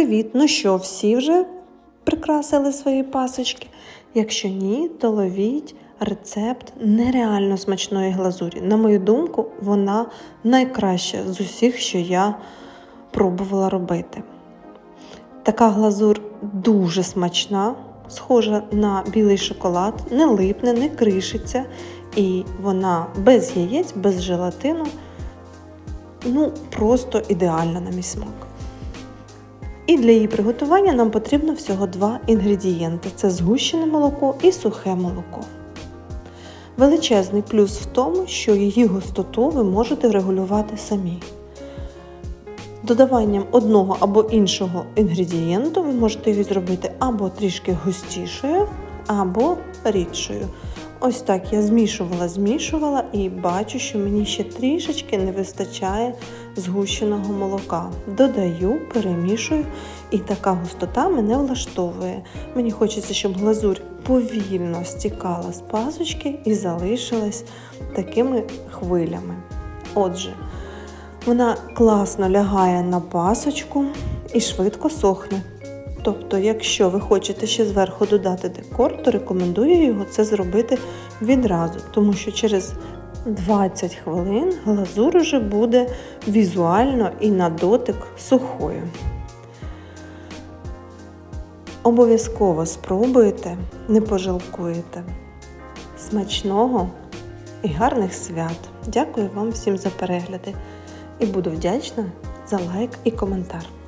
Привіт! Ну що, всі вже прикрасили свої пасочки? Якщо ні, то ловіть рецепт нереально смачної глазурі. На мою думку, вона найкраща з усіх, що я пробувала робити. Така глазур дуже смачна, схожа на білий шоколад, не липне, не кришиться, і вона без яєць, без желатину. Ну, просто ідеальна на мій смак. І для її приготування нам потрібно всього два інгредієнти: це згущене молоко і сухе молоко. Величезний плюс в тому, що її густоту ви можете регулювати самі. Додаванням одного або іншого інгредієнту ви можете її зробити або трішки густішою, або рідшою. Ось так я змішувала, змішувала і бачу, що мені ще трішечки не вистачає згущеного молока. Додаю, перемішую, і така густота мене влаштовує. Мені хочеться, щоб глазурь повільно стікала з пасочки і залишилась такими хвилями. Отже, вона класно лягає на пасочку і швидко сохне. Тобто, якщо ви хочете ще зверху додати декор, то рекомендую його це зробити відразу, тому що через 20 хвилин глазур уже буде візуально і на дотик сухою. Обов'язково спробуйте, не пожалкуєте. Смачного і гарних свят! Дякую вам всім за перегляди і буду вдячна за лайк і коментар.